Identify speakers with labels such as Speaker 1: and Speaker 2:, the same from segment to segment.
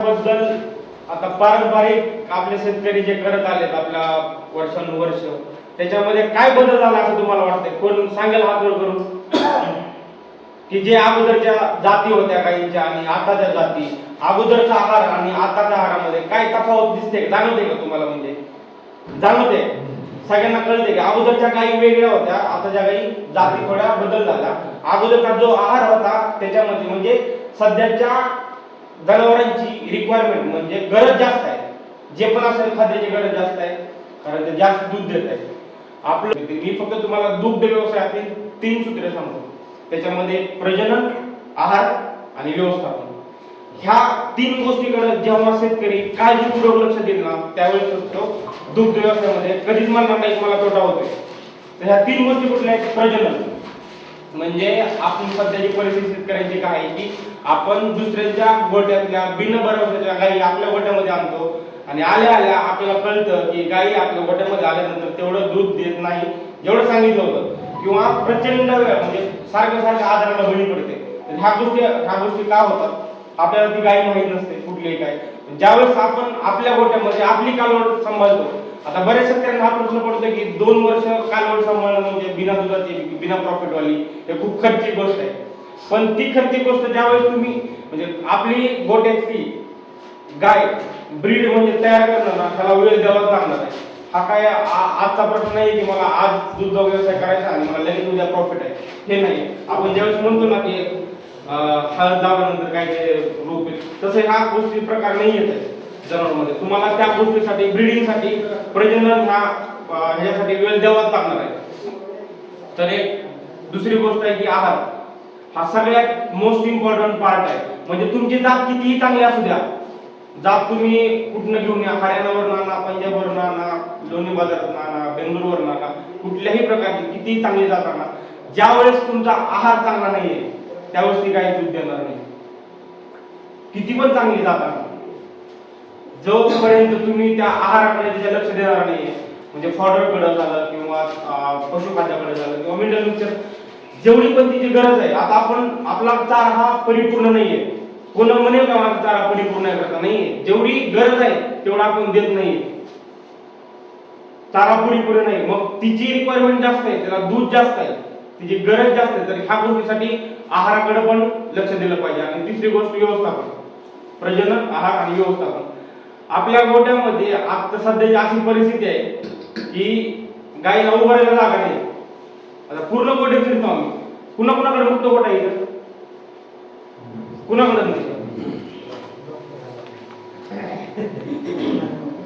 Speaker 1: बद्दल आता पारंपरिक आपले शेतकरी जे करत आलेत आपल्या वर्षानुवर्ष त्याच्यामध्ये काय बदल झाला असं तुम्हाला वाटतंय? कोण सांगेल हात वर करून? की जे अगोदरच्या जाती होत्या काहींच्या आणि आताच्या जाती अगोदरचा आहार आणि आताच्या आहारामध्ये काय तफावत दिसते जाणवते का तुम्हाला म्हणजे? जाणवते. सगळ्यांना कळते की? अगोदरच्या काही वेगळ्या होत्या आताच्या काही जाती थोड्या बदल झाला अगोदरचा जो आहार होता त्याच्यामध्ये म्हणजे सध्याच्या जनावरांची रिक्वायरमेंट म्हणजे गरज जास्त आहे. जे पण असेल खाद्याची गरज जास्त आहे कारण ते जास्त दूध देत आहे आपलं मी फक्त तुम्हाला दुग्ध व्यवसायातील तीन सूत्रे सांगतो. त्याच्यामध्ये प्रजनन आहार आणि व्यवस्थापन. ह्या तीन गोष्टीकडे जेव्हा शेतकरी काळजीपूर्वक लक्ष देईल ना त्यावेळेस तो दुग्ध व्यवसायामध्ये कधीच म्हणणार नाही मला तोटा होतोय तर ह्या तीन गोष्टी कुठल्या आहेत? प्रजनन. म्हणजे आपण सध्याची परिस्थिती शेतकऱ्यांची काय आहे की आपण दुसऱ्यांच्या गोट्यातल्या बिन भरवशाच्या गायी आपल्या गोट्यामध्ये आणतो आणि आल्या आल्या आपल्याला कळतं की गायी आपल्या गोट्यामध्ये आल्यानंतर तेवढं दूध देत नाही. जेवढं सांगितलं होतं. किंवा प्रचंड वेळ म्हणजे सारखं सारखं आधाराला बळी पडते. तर ह्या गोष्टी ह्या गोष्टी का होतात? आपल्याला ती गायी माहीत नसते कुठलीही गाय ज्यावेळेस आपण आपल्या गोट्यामध्ये आपली कालवड सांभाळतो आता बऱ्याच शेतकऱ्यांना हा प्रश्न पडतो की दोन वर्ष कालवड सांभाळणं म्हणजे बिना दुधाची बिना प्रॉफिट वाली हे खूप खर्चिक गोष्ट आहे. पण ती खर्चिक गोष्ट ज्यावेळेस तुम्ही म्हणजे आपली गोट्याची गाय ब्रीड म्हणजे तयार करणार ना त्याला वेळ द्यावाच लागणार आहे. हा काय आ- आजचा प्रश्न नाही की मला आज दूध व्यवसाय करायचा आणि मला लगेच उद्या प्रॉफिट आहे. हे नाही. आपण ज्यावेळेस म्हणतो ना की हळद लावल्यानंतर काय ते रोप तसे हा गोष्टी प्रकार नाही येत आहे जनावरमध्ये. तुम्हाला त्या गोष्टीसाठी ब्रीडिंगसाठी प्रजनन हा ह्यासाठी ह्याच्यासाठी वेळ द्यावाच लागणार आहे. तर एक दुसरी गोष्ट आहे की आहार. हा सगळ्यात मोस्ट इम्पॉर्टंट पार्ट आहे. म्हणजे तुमची जात कितीही चांगली असू द्या जात तुम्ही कुठनं घेऊन या? हरियाणावरून आणा पंजाबवरून आणा लोणी बाजारात आणा बेंगलोरवर आणा कुठल्याही प्रकारची कितीही चांगली जात आणा ज्यावेळेस तुमचा आहार चांगला नाहीये त्यावेळेस ती काही दूध देणार नाही. किती पण चांगली जात आणा. जोपर्यंत तुम्ही त्या आहाराकडे त्याच्या लक्ष देणार नाही म्हणजे फॉडरकडे झालं किंवा पशुखाद्याकडे झालं किंवा मिनरल मिक्सर जेवढी पण तिची गरज आहे आता आपण आपला चारा हा परिपूर्ण नाहीये. कोण म्हणेल का माझा चारा परिपूर्ण आहे करता? नाहीये. जेवढी गरज आहे तेवढा आपण देत नाहीये. चारा पुरेपूर नाही. मग तिची रिक्वायरमेंट जास्त आहे त्याला दूध जास्त आहे. तिची गरज जास्त आहे. तर ह्या गोष्टीसाठी आहाराकडे पण लक्ष दिलं पाहिजे. आणि तिसरी गोष्ट व्यवस्थापन. प्रजनन आहार आणि व्यवस्थापन. आपल्या गोट्यामध्ये आता सध्याची अशी परिस्थिती आहे की गाईला उभारायला जागा नाही. आता पूर्ण गोटे फिरतो आम्ही. कुणा कुणाकडे मुक्त गोटा येईल इथं? कुणाकडे नाही?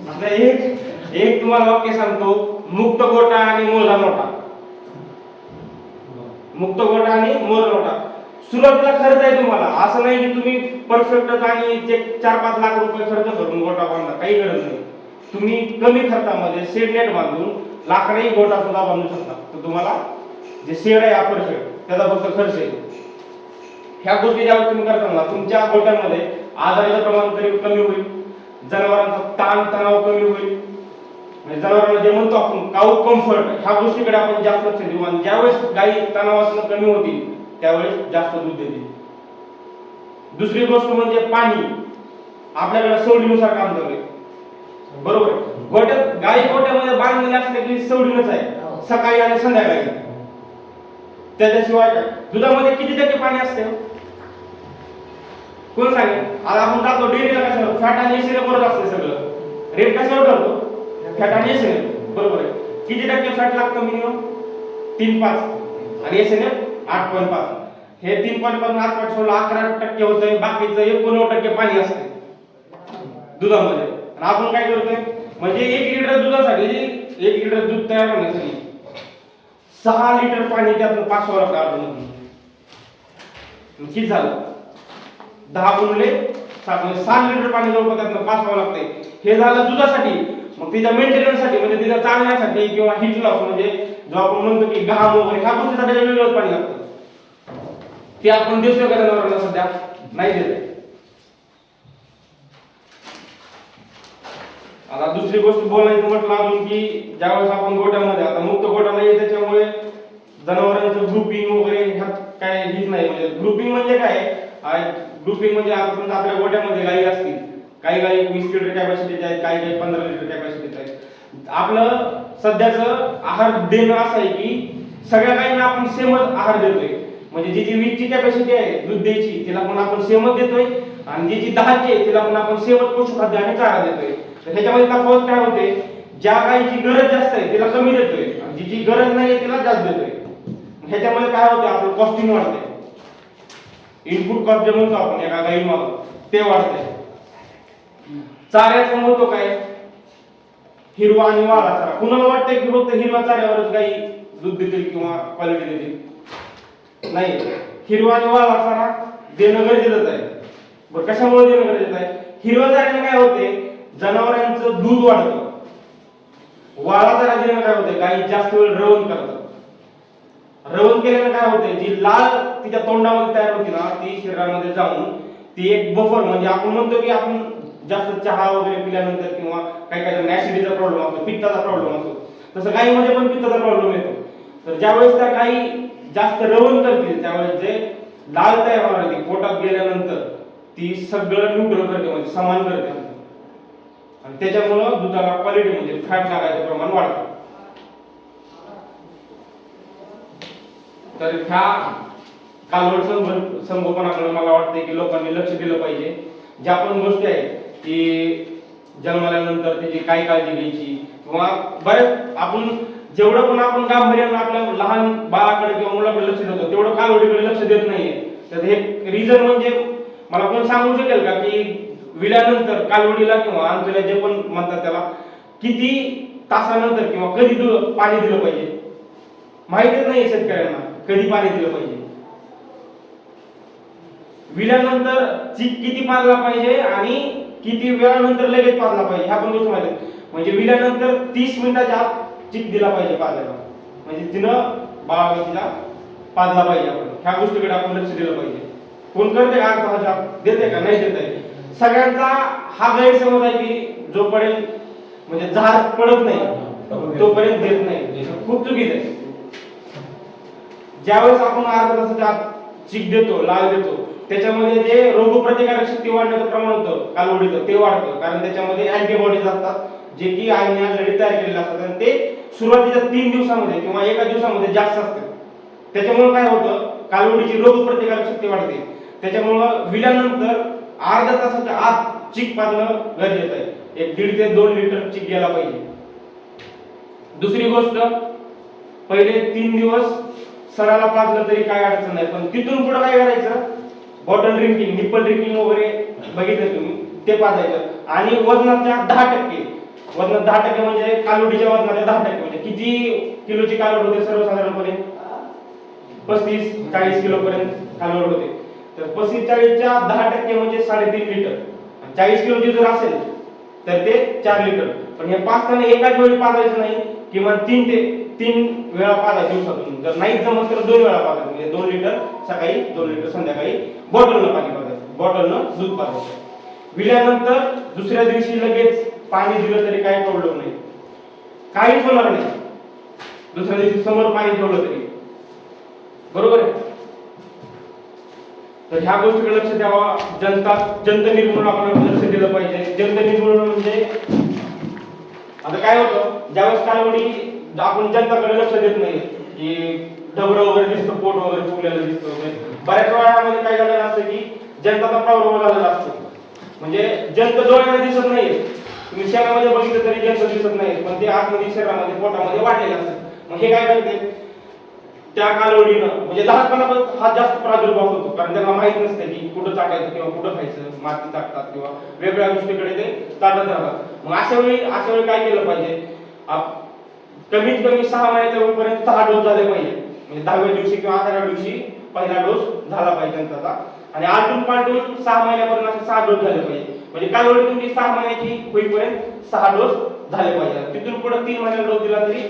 Speaker 1: आता एक एक तुम्हाला वाक्य सांगतो मुक्त गोटा आणि मोजा नोटा. मुक्त गोटा आणि मोर नोटा. सुरुवातीला खर्च आहे तुम्हाला. असं नाही की तुम्ही परफेक्टच आणि ते चार पाच लाख रुपये खर्च करून गोटा बांधला काही गरज नाही. तुम्ही कमी खर्चामध्ये शेड नेट बांधून लाकडाही गोटा सुद्धा बांधू शकता. तर तुम्हाला जे शेड आहे हा परफेक्ट त्याचा फक्त खर्च येतो ह्या गोष्टी ज्यावेळेस तुम्ही करताना तुमच्या गोट्यामध्ये आजाराचं प्रमाण तरी कमी होईल जनावरांचा ताण तणाव कमी होईल म्हणजे जनावरांना जे म्हणतो आपण काऊ कम्फर्ट ह्या गोष्टीकडे आपण जास्त लक्ष देऊ. आणि ज्यावेळेस गायी तणावासनं कमी होतील त्यावेळेस जास्त दूध देतील दुसरी गोष्ट म्हणजे पाणी. आपल्याकडे सवडीनुसार काम आहे बरोबर? आहे. गोट्यात गाई गोट्यामध्ये बांधलेले असले की सवडीनच आहे. सकाळी आणि संध्याकाळी. त्याच्याशिवाय काय? दुधामध्ये किती टक्के पाणी असते? कोण सांगेल? आता आपण जातो डेअरीला कशावर फॅट आणि एसिड बरोबर असते सगळं. रेट कशावर ठरतो? फॅट आणि एसिड. बरोबर आहे. किती टक्के फॅट लागतं मिनिमम? तीन पाच. आणि एसिड? आठ पॉईंट पाच. हे तीन पॉईंट पाच आठ पॉईंट सोळा अकरा टक्के होतं बाकीचं एकोणनव्वद टक्के पाणी असते दुधामध्ये. आणि आपण काय करतोय? म्हणजे एक लिटर दुधासाठी एक लिटर दूध तयार होण्यासाठी सहा लिटर पाणी त्यातून पाच लागतं काढून किती झालं? दहा गुणले सात म्हणजे सात लिटर पाणी जवळपास त्यातनं पाचवा लागते हे झालं दुधासाठी. मग तिच्या मेंटेनन्ससाठी म्हणजे तिच्या चालण्यासाठी किंवा हिट लॉस म्हणजे जो आपण म्हणतो की घाम वगैरे ह्या गोष्टीसाठी वेगळं पाणी लागतं. ते आपण देतोय का जनावरांना सध्या नाही देत. आता दुसरी गोष्ट बोलायचं म्हटलं अजून की ज्यावेळेस आपण गोट्यामध्ये आता मुक्त गोटा नाही त्याच्यामुळे जनावरांचं ग्रुपिंग वगैरे ह्यात काय हीच नाही. म्हणजे ग्रुपिंग म्हणजे काय? ग्रुपिंग म्हणजे आता समजा आपल्या गोट्यामध्ये गायी असतील काही काही वीस लिटर कॅपॅसिटीचे आहेत काही काही पंधरा लिटर कॅपॅसिटीचे आहेत. आपलं सध्याचं आहार देणं असं आहे की सगळ्या गायींना आपण सेमच आहार देतोय. म्हणजे जी जी वीसची कॅपॅसिटी आहे दूध द्यायची तिला पण आपण सेमच देतोय. आणि जी जी दहाची आहे तिला पण आपण सेमच पशुखाद्य आणि चारा देतोय. तर ह्याच्यामध्ये तफावत काय होते ज्या गायीची गरज जास्त आहे तिला कमी देतोय. आणि जी जी गरज नाही आहे तिला जास्त देतोय. ह्याच्यामध्ये काय होतं आपलं कॉस्टिंग वाढते इनपुट कॉस्ट जे म्हणतो आपण एका गाईमागं ते वाढते चाऱ्याचं महत्त्व काय? हिरवा आणि वाळा चारा. कुणाला वाटतंय की फक्त हिरवा चाऱ्यावरच गाई दूध देतील किंवा क्वालिटी देतील? नाही. हिरवा आणि वाळा चारा देणं गरजेचंच आहे. बरं कशामुळे देणं गरजेचं आहे? हिरवा चाऱ्याने काय होते? जनावरांचं दूध वाढतं. वाळा चारा देणं काय होते? गाई जास्त वेळ रवण करतात. रवण केल्यानं काय होते? जी लाल तिच्या तोंडामध्ये तयार होती ना ती शरीरामध्ये जाऊन ती एक बफर म्हणजे आपण म्हणतो की आपण जास्त चहा वगैरे पिल्यानंतर किंवा काही काही ऍसिडीचा प्रॉब्लेम असतो पित्ताचा प्रॉब्लेम असतो. तसं गायीमध्ये पण पित्ताचा प्रॉब्लेम येतो. तर ज्यावेळेस त्या गायी जास्त रवण करतील त्यावेळेस जे लाल तयार होणार ती पोटात गेल्यानंतर ती सगळं न्यूट्रल करते म्हणजे समान करते. आणि त्याच्यामुळं दुधाला क्वालिटी म्हणजे फॅट लागायचं प्रमाण वाढतं. तर ह्या कालवड संगो- संगोपनाकडे मला वाटतं की लोकांनी लक्ष दिलं पाहिजे. ज्या पण गोष्टी आहेत की जन्माल्यानंतर त्याची काय काळजी घ्यायची? किंवा बरेच आपण जेवढं पण आपण गांभीर्यानं आपल्या लहान बाळाकडे किंवा मुलाकडे लक्ष देतो तेवढं कालवडीकडे लक्ष देत नाहीये? तर हे रिझन म्हणजे मला कोण सांगू शकेल का की विल्यानंतर कालवडीला किंवा अंतुला जे पण म्हणतात त्याला किती तासानंतर किंवा कधी पाणी दिलं पाहिजे? माहितीच नाही शेतकऱ्यांना कधी पाणी दिलं पाहिजे? विल्यानंतर चीक किती पाजला पाहिजे आणि किती वेळानंतर लगेच पाजला पाहिजे ह्या पण गोष्टी माहिती म्हणजे विल्यानंतर तीस मिनिटाच्या आत चिक दिला पाहिजे पाजायला म्हणजे तिनं बाळा तिला पाजला पाहिजे आपण. ह्या गोष्टीकडे आपण लक्ष दिलं पाहिजे. कोण करते का अर्थ हा देते का? नाही देत आहे. सगळ्यांचा हा गैरसमज आहे की जोपर्यंत म्हणजे झाड पडत नाही तोपर्यंत देत नाही. खूप चुकीचं आहे. ज्यावेळेस आपण अर्धा तासाच्या आत चिक देतो लाल देतो त्याच्यामध्ये जे रोगप्रतिकारक शक्ती वाढण्याचं प्रमाण होतं कालवडीचं ते वाढतं. कारण त्याच्यामध्ये अँटीबॉडीज असतात जे की आईने ऑलरेडी तयार केलेले असतात. आणि ते सुरुवातीच्या तीन दिवसामध्ये किंवा एका दिवसामध्ये जास्त असते. त्याच्यामुळे काय होतं कालवडीची रोगप्रतिकारक शक्ती वाढते. त्याच्यामुळं विल्यानंतर अर्ध्या तासाच्या आत चीक पाजणं गरजेचं आहे. एक दीड ते दोन लिटर चीक गेला पाहिजे. दुसरी गोष्ट पहिले तीन दिवस सराला पाजलं तरी काय अडचण नाही. पण तिथून पुढे काय करायचं? बॉटल ड्रिंकिंग निप्पल ड्रिंकिंग वगैरे बघितलं तुम्ही ते पाजायचं आणि वजनाच्या दहा टक्के. वजनात दहा टक्के म्हणजे कालोडीच्या वजनाच्या दहा टक्के म्हणजे किती किलोची कालोड होते सर्वसाधारणपणे? पस्तीस चाळीस किलो पर्यंत कालोड होते. तर पस्तीस चाळीसच्या दहा टक्के म्हणजे साडेतीन लिटर. चाळीस किलोची जर असेल तर ते चार लिटर. पण हे पाचताना एकाच वेळी पाजायचं नाही किंवा तीन ते तीन वेळा पाजा दिवसातून. जर नाही जमत तर दोन वेळा पाजायचं म्हणजे दोन लिटर सकाळी दोन लिटर संध्याकाळी बॉटलनं पाणी पाजायचं. बॉटलनं दूध पाजायचं. विल्यानंतर दुसऱ्या दिवशी लगेच पाणी दिलं तरी काही प्रॉब्लेम नाही. काहीच होणार नाही. दुसऱ्या दिवशी समोर पाणी ठेवलं तरी. बरोबर आहे? तर ह्या गोष्टीकडे लक्ष द्यावा. जनता जनता निर्मूलन आपण केलं पाहिजे. जनता निर्मूलन म्हणजे. आता काय होतं ज्यावेळेस कालवडी आपण जनताकडे लक्ष देत नाही की डबर वगैरे दिसतं पोट वगैरे फुगलेलं दिसतं वगैरे बऱ्याच वेळामध्ये काय झालेलं असतं की जनताचा प्रॉब्लेम झालेला असतो. म्हणजे जनता डोळ्याला दिसत नाही तुम्ही शहरामध्ये बघितलं तरी जनता दिसत नाही पण ते आतमध्ये शहरामध्ये पोटामध्ये वाढलेलं असतं. मग हे काय करते? त्या कालवडीनं म्हणजे लहानपणापासून हा जास्त प्रादुर्भाव होतो. कारण त्यांना माहीत नसते की कुठं टाकायचं किंवा कुठं खायचं माती टाकतात किंवा वेगवेगळ्या गोष्टीकडे ते चाटत राहतात. मग अशा वेळी अशा वेळी काय केलं पाहिजे? कमीत कमी सहा महिन्याच्या होईपर्यंत सहा डोस झाले पाहिजे. म्हणजे दहाव्या दिवशी किंवा अकराव्या दिवशी पहिला डोस झाला पाहिजे त्यांचा. आणि आलटून पालटून सहा महिन्यापर्यंत असे सहा डोस झाले पाहिजे. म्हणजे कालवडी तुमची सहा महिन्याची होईपर्यंत सहा डोस झाले पाहिजे. तिथून पुढे तीन महिन्याला डोस दिला तरी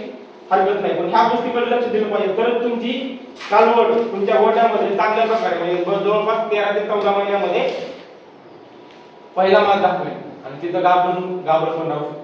Speaker 1: हरकत नाही. पण ह्या गोष्टीकडे लक्ष दिलं पाहिजे. तरच तुमची कालवड तुमच्या गोट्यामध्ये चांगल्या प्रकारे म्हणजे जवळपास तेरा ते चौदा महिन्यामध्ये पहिला माल दाखवेल. आणि तिथं गाबरून गाभर पण राहू शकतो.